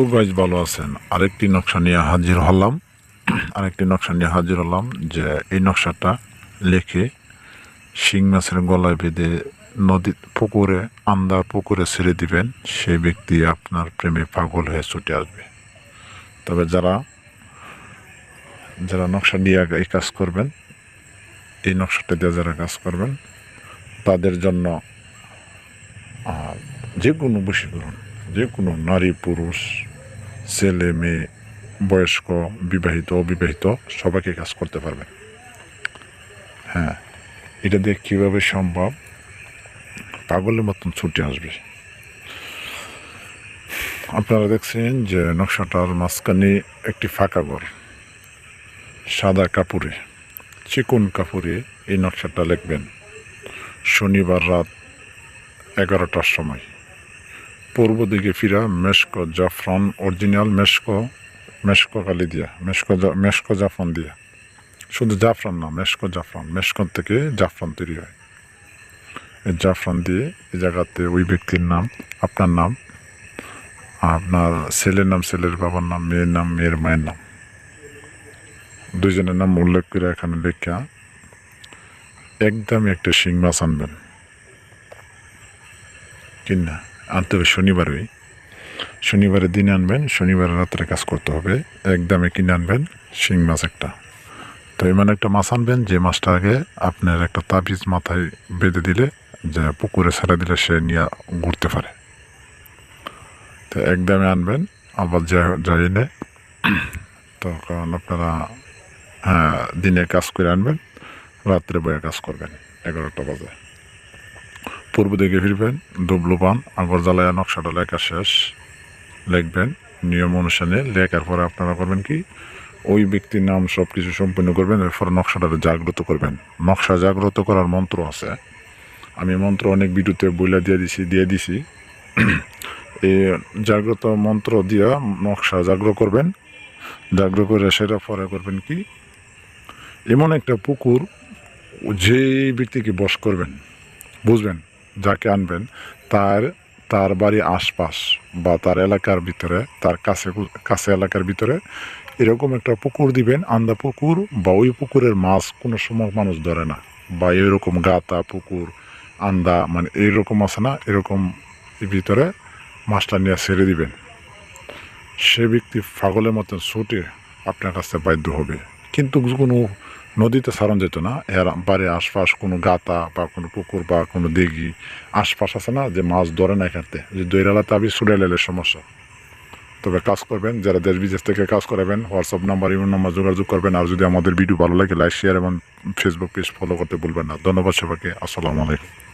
ও ভালো আছেন। আরেকটি নকশা নিয়ে হাজির হলাম। আরেকটি নকশা নিয়ে হাজির হলাম যে এই নকশাটা লিখে শিং মাছের গলায় বেঁধে নদী পুকুরে, আন্দার পুকুরে ছেড়ে দিবেন। সেই ব্যক্তি আপনার প্রেমে পাগল হয়ে ছুটে আসবে। তবে যারা যারা নকশা দিয়ে এই কাজ করবেন, এই নকশাটা দিয়ে যারা কাজ করবেন, তাদের জন্য যে কোনো বশীকরণ যে কোনো নারী, পুরুষ ছেলে, মেয়ে, বয়স্ক, বিবাহিত, অবিবাহিত, সবাইকে কাজ করতে পারবে। হ্যাঁ এটা দিয়ে কীভাবে সম্ভব? পাগলের মতন ছুটে আসবে। আপনারা দেখছেন যে নকশাটার মাঝখানে একটি ফাঁকা ঘর, সাদা কাপড়ে, চিকন কাপড়ে এই নকশাটা লিখবেন। শনিবার রাত এগারোটার সময়। পূর্ব দিকে ফিরা মেশকো জাফরান, অরিজিনাল মেশকো মেশকো কালি দিয়া, মেশকো মেশকো জাফরান দিয়া। শুধু জাফরান না, মেশকো জাফরান মেশকো থেকে জাফরান তৈরি হয়। এই জাফরান দিয়ে এই জায়গাতে ওই ব্যক্তির নাম, আপনার নাম, আপনার ছেলের নাম, ছেলের বাবার নাম, মেয়ের নাম, মেয়ের মায়ের নাম। দুইজনের নাম উল্লেখ করে এখানে লেখা একদম একটা শিং মাছ আনবেন। কিনা? আনতে হবে শনিবারই। শনিবারের দিনে আনবেন শনিবারের রাত্রে কাজ করতে হবে। একদমে কিনে আনবেন, শিং মাছ একটা। তো এমন একটা মাছ আনবেন যে মাছটা আগে আপনার একটা তাবিজ মাথায় বেঁধে দিলে যে পুকুরে ছেড়ে দিলে সে নিয়ে ঘুরতে পারে। তো একদমে আনবেন, আবার যাই এনে তখন আপনারা হ্যাঁ দিনে কাজ করে আনবেন, রাত্রে বয়ে কাজ করবেন, এগারোটা বাজে। পূর্ব দিকে ফিরবেন ডুবলু পান আগর জ্বালায় নকশাটা লেখা শেষ। লিখবেন, নিয়ম অনুসারে লেখার পরে আপনারা করবেন কি? ওই ব্যক্তির নাম সব কিছু সম্পূর্ণ করবেন, এরপর নকশাটা জাগ্রত করবেন। নকশা জাগ্রত করার মন্ত্র আছে। আমি মন্ত্র অনেক ভিডিওতে বইলা দিয়ে দিছি দিয়ে দিছি। এই জাগ্রত মন্ত্র দিয়া নকশা জাগ্র করবেন। জাগ্র করে সেটা পরে করবেন কি? এমন একটা পুকুর যে ব্যক্তিকে বস করবেন, বুঝবেন? যাকে আনবেন, তার তার বাড়ি আশপাশ বা তার এলাকার ভিতরে, তার কাছে কাছে এলাকার ভিতরে এরকম একটা পুকুর দিবেন। আন্দা পুকুর বা ওই পুকুরের মাছ কোনো সময় মানুষ ধরে না বা এরকম গাতা পুকুর, আন্দা মানে এইরকম আছে না, এরকম ভিতরে মাছটা নিয়ে ছেড়ে দিবেন। সে ব্যক্তি পাগলের মতন ছুটে আপনার কাছে বাধ্য হবে। কিন্তু কোনো নদীতে সারণ যেত না। এর বাড়ির আশপাশ কোনো গাতা বা কোনো পুকুর বা কোনো দিঘি, আশপাশ আছে না যে মাছ ধরে না এখানতে যে দৈরালা তাবি সুরে লেলে সমস্যা। তবে কাজ করবেন, যারা দেশ বিদেশ থেকে কাজ করাবেন, হোয়াটসঅ্যাপ নাম্বার ইমেল নাম্বার যোগাযোগ করবেন, আর যদি আমাদের ভিডিও ভালো লাগে, লাইক, শেয়ার এবং ফেসবুক পেজ ফলো করতে ভুলবেন না। ধন্যবাদ সবাইকে, আসসালামু আলাইকুম।